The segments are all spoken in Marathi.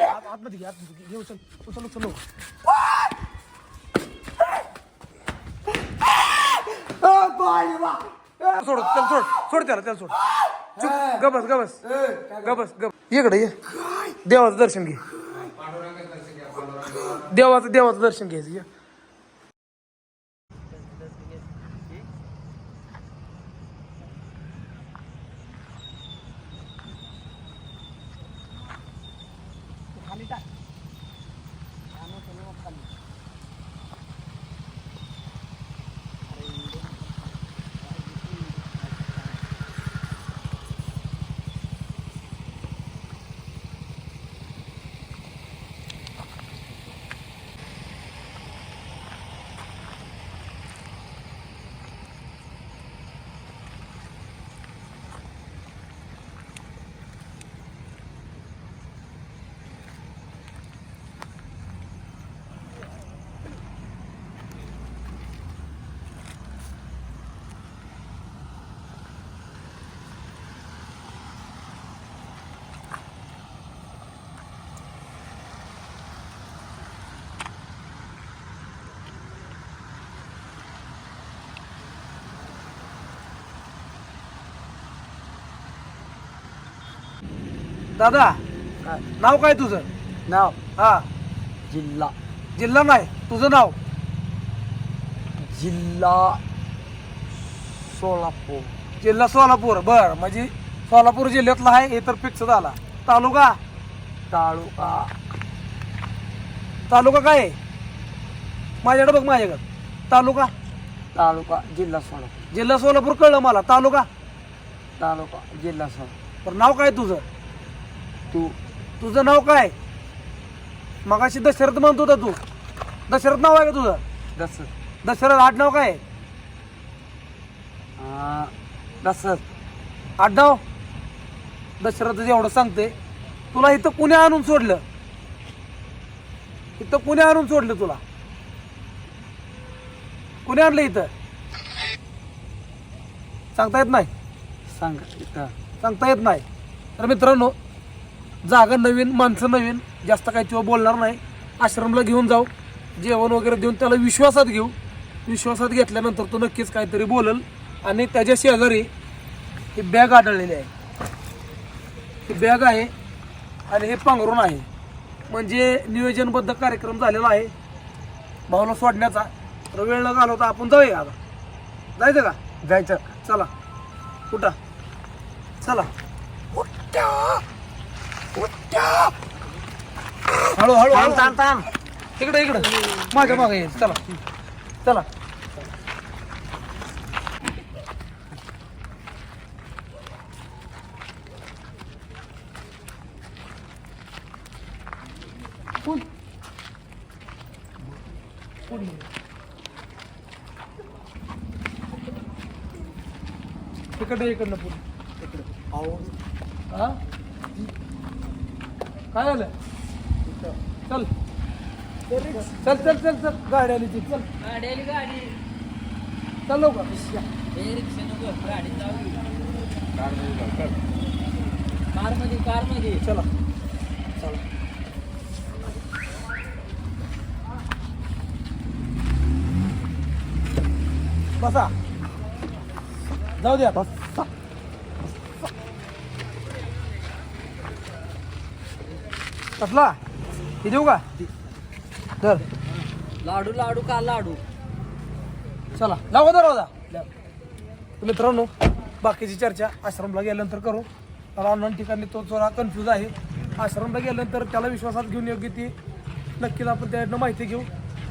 आत- आतमध्ये घे आतमध्ये घे. घे उचल उचल. सोड त्याला सोड. सोड त्याला त्याला सोड. चुप. गबस गबस. गबस गप इकडे ये. देवाचं दर्शन घे. देवाचं देवाचं दर्शन घ्यायचं दादा नाव काय तुझं? नाव? हा. जिल्हा. जिल्हा नाही तुझं नाव? जिल्हा सोलापूर. जिल्हा सोलापूर बर. म्हणजे सोलापूर जिल्ह्यातला आहे हे तर फिक्स झाला. तालुका? तालुका. तालुका काय? आहे? माझ्याकडे बघ माझ्याकडे. तालुका? तालुका जिल्हा सोलापूर. जिल्हा सोलापूर कळलं मला. तालुका? तालुका जिल्हा सोलापूर. पण नाव काय तुझं? तू. तुझं नाव काय? मगाशी दशरथ म्हणत होता तू. दशरथ नाव आहे का तुझं? दस दशरथ आडनाव काय? आहे? दसत आडनाव? दशरथ एवढं सांगते तुला इथं कुणी आणून सोडलं? इथं कुणी आणून सोडलं तुला? कुणी आणलं इथं? सांगता येत नाही? सांग इथं. सांगता येत नाही. तर मित्रांनो जागा नवीन माणसं नवीन जास्त काही किंवा बोलणार नाही. आश्रमला घेऊन जाऊ. जेवण वगैरे देऊन त्याला विश्वासात घेऊ. विश्वासात घेतल्यानंतर तो नक्कीच काहीतरी बोलल. आणि त्याच्या शेजारी ही बॅग आढळलेली आहे. ही बॅग आहे आणि हे पांघरून आहे. म्हणजे नियोजनबद्ध कार्यक्रम झालेला आहे. भाऊला सोडण्याचा. तर वेळ न घालवता आपण जाऊया आता. जायचं का? जायचं. चला. उठा. चला. हळू हळू हळू. थांब थांब. इकडे इकडे. माझ्या मागे. ये. चला. चला. इकडनं इकडनं पुढे. इकडे. हा? काय झालं चल. चल चल चल चल. गाडी आली ती चल चल लवकर. कारमध्ये कारमध्ये चला. चला. बसा. जाऊ द्या. बस. कसला? हे देऊ का? धर. लाडू लाडू का लाडू? चला लावा दरवाजा? तर मित्रांनो बाकीची चर्चा आश्रमला गेल्यानंतर करू. मला अन्न ठिकाणी तो थोडा कन्फ्यूज आहे. आश्रमला गेल्यानंतर त्याला विश्वासात घेऊन योग्य ती नक्कीच आपण त्याकडनं माहिती घेऊ.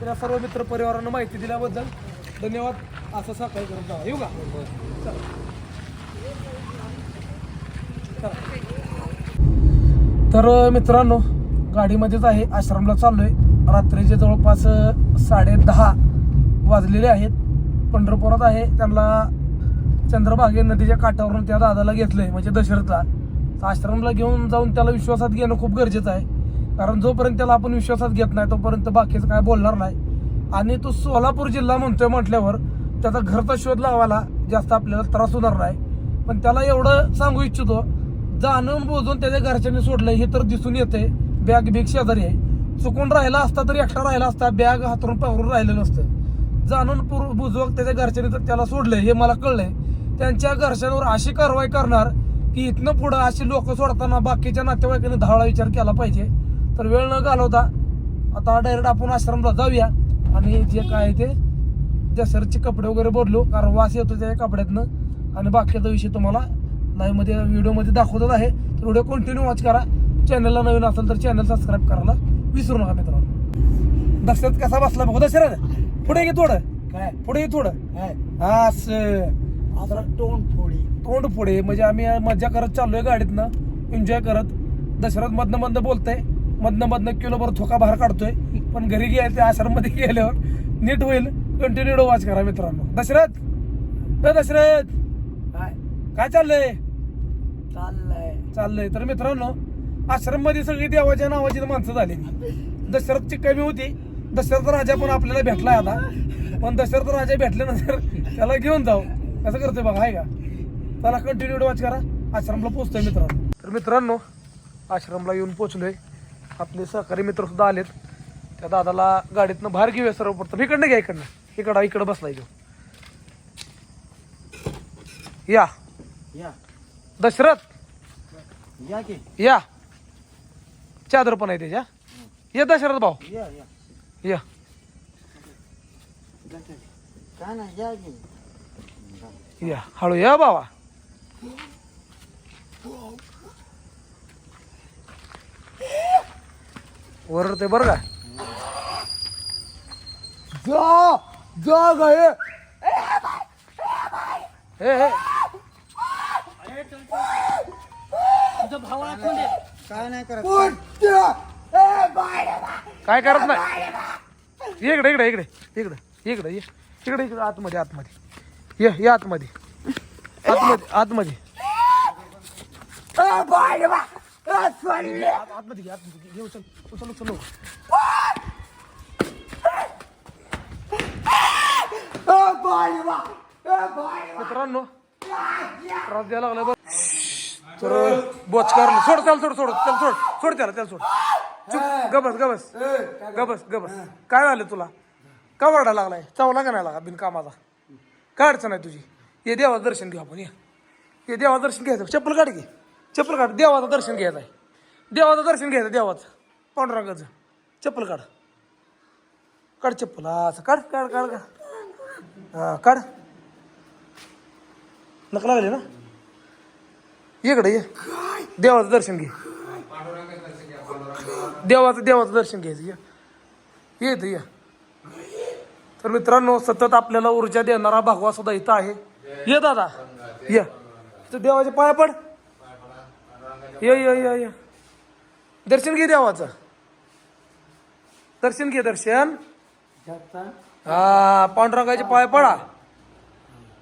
त्या सर्व मित्र परिवारानं माहिती दिल्याबद्दल धन्यवाद. असं सहकार्य करत जावा येऊ का. तर मित्रांनो गाडीमध्येच आहे. आश्रमला चाललोय. रात्रीचे जवळपास साडे दहा वाजलेले आहेत. पंढरपुरात आहे. त्यांना चंद्रभागे नदीच्या काठावरून त्या दादाला घेतलंय म्हणजे दशरथला. तर आश्रमला घेऊन जाऊन त्याला विश्वासात घेणं खूप गरजेचं आहे. कारण जोपर्यंत त्याला आपण विश्वासात घेत नाही तोपर्यंत बाकीचं काय बोलणार नाही. आणि तो सोलापूर जिल्हा म्हणतोय म्हटल्यावर त्याचा घरचा शोध लावायला जास्त आपल्याला त्रास होणार नाही. पण त्याला एवढं सांगू इच्छितो जाणून बोजून त्याच्या घरच्यांनी सोडलं हे तर दिसून येते बॅग बिग शेजारी आहे. चुकून राहिला असता तर एकटा राहिला असता बॅग हातरून पावरून राहिलेलं नसतं. जाणून बुजवक त्याच्या घरच्यांनी तर त्याला सोडलंय हे मला कळलंय. त्यांच्या घरच्यांवर अशी कारवाई करणार की इथनं पुढं अशी लोक सोडताना बाकीच्या नातेवाईकांनी धावळा विचार केला पाहिजे. तर वेळ न घालवता आता डायरेक्ट आपण आश्रमला जाऊया आणि जे काय आहे ते दसऱ्याचे कपडे वगैरे बदलू कारण वास येतो त्या कपड्यातनं. आणि बाकीचा विषय तुम्हाला लाईव्हमध्ये व्हिडिओमध्ये दाखवतच आहे. तर व्हिडिओ कंटिन्यू वॉच करा. चॅनलला नवीन असेल तर चॅनल सबस्क्राईब करायला विसरू नका मित्रांनो. दसऱ्यात कसा बसला बघू दसऱ्यात? पुढे घे थोडं. काय? पुढे घे थोडं. आता तोंड फोडी. तोंड पुढे म्हणजे आम्ही मजा करत चाललोय गाडीतनं. एन्जॉय करत. दशरथ मधनं मधनं बोलतोय. मधनं मधनं किलोभर थोका बाहेर काढतोय. पण घरी गेले आश्रममध्ये गेल्यावर नीट होईल. कंटिन्यू वाच करा मित्रांनो. दशरथ दशरथ काय? काय चाललंय? चाललंय. चाललंय. तर मित्रांनो आश्रममध्ये सगळी देवाच्या नावाची माणसं झाली. दशरथची कमी होती. दशरथ राजा पण आपल्याला भेटलाय आता. पण दशरथ राजा भेटल्यानंतर त्याला घेऊन जाऊ. कसं करतोय बघा आहे का? त्याला कंटिन्यू वाच करा. आश्रमला पोहोचतोय मित्रांनो. तर मित्रांनो आश्रमला येऊन पोहोचलोय. आपले सहकारी मित्र सुद्धा आलेत. त्या दादाला गाडीतनं बाहेर घेऊया सर्वप्रथम. इकडनं घ्या इकडनं. इकडं इकडं बसलाय तो. या. या. दशरथ. या की? या. चादर पण आहे त्याच्या. ये दशरथ भाऊ. या या. या. काय नाही या की. या. हळू या बाबा. वर ते बरं का? जा जा गए हे हे काय नाही करत. काय करत नाही? इकडे इकडे इकडे. इकडे इकडे ये. इकडे इकडे आतमध्ये आतमध्ये. ये ये आतमध्ये. आतमध्ये आतमध्ये. आतमध्ये आतमध्ये घे. उचल उचल उचल मित्रांनो त्रास द्यायला लागला तर बोच कर. सोड चल सोड सोड. चल सोड. सोड त्याला त्याला सोड. चुप. गबस गबस. गबस गबस. काय झालं तुला? का वरडा लागलाय? चावला का नाही लागा बिनकामाचा काय अडचण आहे तुझी? ये देवाचं दर्शन घेऊ आपण ये. ये देवाचं दर्शन घ्यायचं. चप्पल काढ घे चप्पल काढ. देवाचं दर्शन घ्यायचं आहे. देवाचं दर्शन घ्यायचं देवाचं. पांडुरंगाचं. चप्पल काढ. काढ चप्पल. असं काढ काढ काढ. काढ हा काढ. नका लागले ना? इकडे ये. देवाचं दर्शन घे. देवाचं देवाचं दर्शन घ्यायचं ये. ये इथं ये. तर मित्रांनो सतत आपल्याला ऊर्जा देणारा भगवा सुद्धा इथं आहे. ये दादा. ये. इथं देवाच्या पाया पड. ये ये ये ये. दर्शन घे देवाचं. दर्शन घे दर्शन. हा पांडुरंगाचे पाय पडा.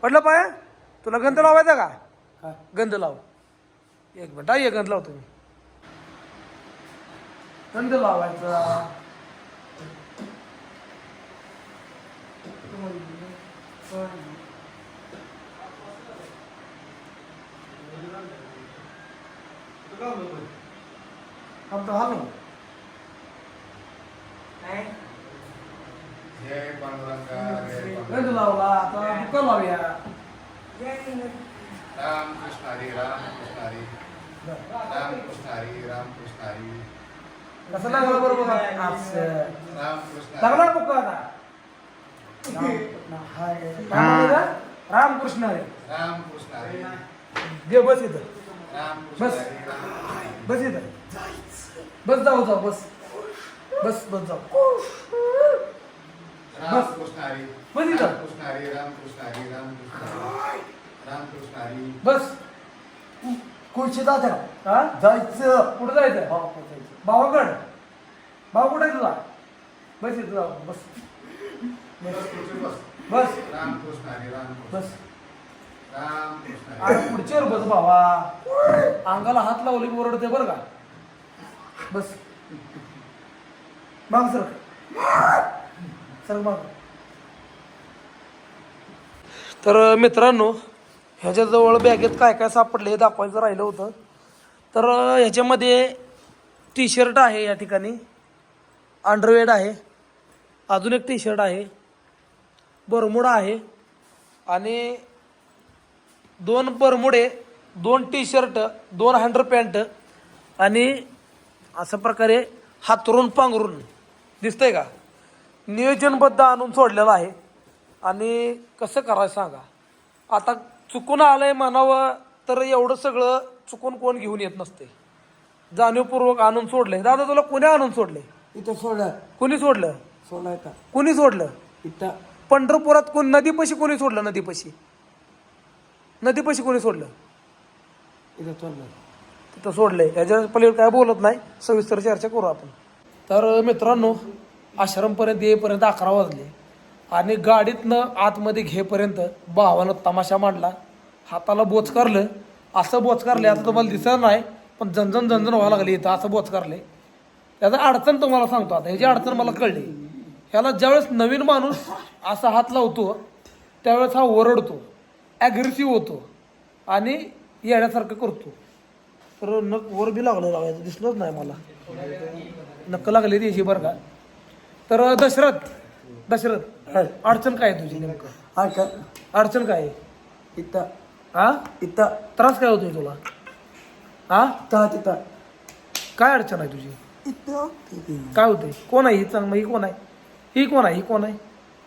पडलं पाय? तुला गंध लावायचा का? गंध लाव. एक मिनिट हा, ये गंध लाव तुम्ही. गंध लावायचा. आमचा हा जय गंध लावला आता बुका लावूया. राम कृष्ण हरी राम कृष्ण हरी. राम कृष्ण हरी राम हरी कसं लागलं बरोबर असं. राम कृष्ण लागला बुका आता? रामकृष्ण हरी राम कृष्ण हरी दे बस इथं. बस. बस इथं. बस जाऊ जाऊ बस. बस बस जाऊ. हरी बस इथं. राम कृष्ण हरी राम कृष्ण हरी राम कृष्ण हरी राम कृष्ण हरी बस. दादा हा? जायचं. कुठं जायचं? भावाकड भाऊ कुठे आहे तुझा बस इथं जाऊ. बस. बस. बस. हरी हरी अरे पुढच्यावर बस भावा. अंगाला हात लावले की ओरडते बरं का? बस. माग सर सर माग. तर मित्रांनो ह्याच्याजवळ बॅगेत काय काय सापडले हे दाखवायचं राहिलं होतं. तर ह्याच्यामध्ये टी शर्ट आहे या ठिकाणी. अंडरवेड आहे. अजून एक टी शर्ट आहे. बरमुडा आहे. आणि दोन बरमुडे दोन टी शर्ट दोन हँडर पॅन्ट आणि अशा प्रकारे हातरून पांघरून. दिसतंय का? नियोजनबद्ध आणून सोडलेलं आहे. आणि कसं करायचं सांगा? आता चुकून आलंय म्हणावं तर एवढं सगळं चुकून कोण घेऊन येत नसते. जाणीवपूर्वक आणून सोडलंय. दादा तुला कोणी आणून सोडले इथं सोडलं. कोणी सोडलं? सोडला इथं कोणी सोडलं? इथं. पंढरपुरात कोण नदीपाशी कोणी सोडलं? नदीपाशी. नदीपाशी कोणी सोडलं? इथं सोडलं. तिथं सोडलंय. याच्या पलीकडे काय बोलत नाही. सविस्तर चर्चा करू आपण. तर मित्रांनो आश्रमपर्यंत येईपर्यंत अकरा वाजले. आणि गाडीतनं आतमध्ये घेपर्यंत भावानं तमाशा मांडला. हाताला बोचकारलं. असं बोचकारले आता तुम्हाला दिसत नाही पण जनजन जनजन व्हायला लागली इथं असं बोचकारले त्याचं अडचण तुम्हाला सांगतो आता ह्याची अडचण मला कळली. ह्याला ज्यावेळेस नवीन माणूस असा हात लावतो त्यावेळेस हा ओरडतो ॲग्रेसिव्ह होतो आणि येण्यासारखं करतो. तर नक वर बी लागलं लावायचं दिसलंच नाही मला. नक्क लागली त्याची बरं का. तर दशरथ दशरथ अडचण काय आहे तुझी नेमकं? हा का अडचण काय आहे? इथं. हा? इथं. त्रास काय होतोय तुला? हा? ता तिथं. काय अडचण आहे तुझी? इथं. काय होतंय? कोण आहे ही? चांग ही कोण आहे? ही कोण आहे? ही कोण आहे?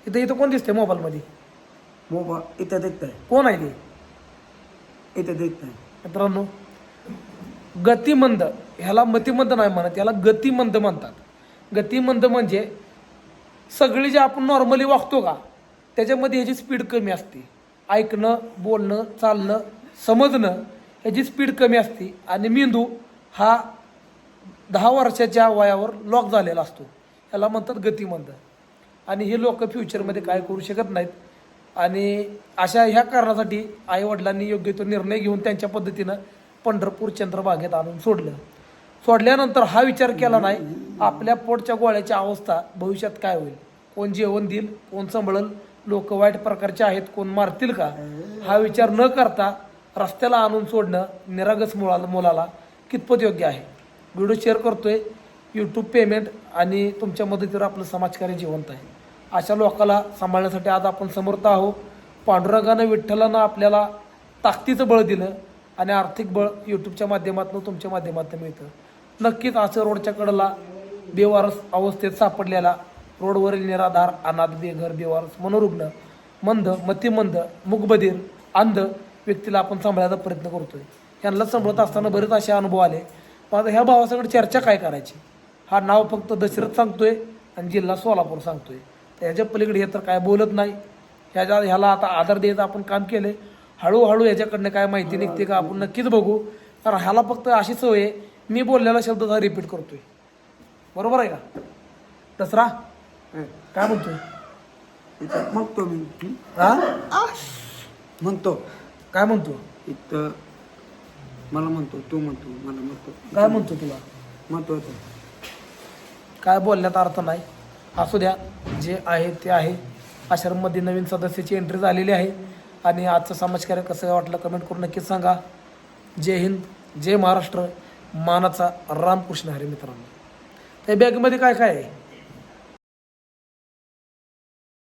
इथं इथं कोण दिसतंय मोबाईलमध्ये? मोबा इथं दिसतंय. कोण आहे ते? इथं दिसतंय. मित्रांनो गतिमंद ह्याला मतिमंद नाही म्हणत याला गतिमंद म्हणतात. गतिमंद म्हणजे सगळी जे आपण नॉर्मली वागतो का त्याच्यामध्ये ह्याची स्पीड कमी असते. ऐकणं बोलणं चालणं समजणं ह्याची स्पीड कमी असते. आणि मेंदू हा दहा वर्षाच्या वयावर लॉक झालेला असतो. ह्याला म्हणतात गतिमंद. आणि हे लोक फ्युचरमध्ये काय करू शकत नाहीत. आणि अशा ह्या कारणासाठी आईवडिलांनी योग्य तो निर्णय घेऊन त्यांच्या पद्धतीनं पंढरपूर चंद्रभागेत आणून सोडलं. सोडल्यानंतर हा विचार केला नाही. आपल्या पोटच्या गोळ्याची अवस्था भविष्यात काय होईल? कोण जेवण देईल? कोण सांभाळल? लोक वाईट प्रकारचे आहेत. कोण मारतील का? हा विचार न करता रस्त्याला आणून सोडणं निरागस मुळाला मुलाला कितपत योग्य आहे? व्हिडिओ शेअर करतोय. यूट्यूब पेमेंट आणि तुमच्या मदतीवर आपलं समाजकार्य जिवंत आहे. अशा लोकाला सांभाळण्यासाठी आज आपण समर्थ आहोत. पांडुरंगानं विठ्ठलानं आपल्याला ताकदीचं बळ दिलं आणि आर्थिक बळ यूट्यूबच्या माध्यमातून तुमच्या माध्यमातून मिळतं. नक्कीच असं रोडच्या कडेला बेवारस अवस्थेत सापडलेला रोडवरील निराधार अनाथ बेघर बेवारस मनोरुग्ण मंद मतिमंद मुगबधीर अंध व्यक्तीला आपण सांभाळायचा प्रयत्न करतोय. यांना सांभाळत असताना बरेच असे अनुभव आले. माझा ह्या भावासकडे चर्चा काय करायची? हा नाव फक्त दशरथ सांगतोय आणि जिल्हा सोलापूर सांगतोय. तर ह्याच्या पलीकडे हे तर काय बोलत नाही. ह्याच्या ह्याला आता आधार द्यायचं आपण काम केलंय. हळूहळू ह्याच्याकडनं काय माहिती निघते का आपण नक्कीच बघू. कारण ह्याला फक्त अशी सवय आहे मी बोललेला शब्द रिपीट करतोय. बरोबर आहे का? दसरा? काय म्हणतोय? इथं म्हणतो मी. हं? म्हणतो. काय म्हणतो? इथं मला म्हणतो तू म्हणतो मला म्हणतो. काय म्हणतो तुला? म्हणतो. काय बोलण्यात अर्थ नाही. असू द्या जे आहे ते आहे. आश्रममध्ये नवीन सदस्याची एंट्री झालेली आहे. आणि आजचं समाजकार्य कसं वाटलं कमेंट करून नक्कीच सांगा. जय हिंद जय महाराष्ट्र. मानाचा रामकृष्ण हरी मित्रांनो. त्या बॅगमध्ये काय काय आहे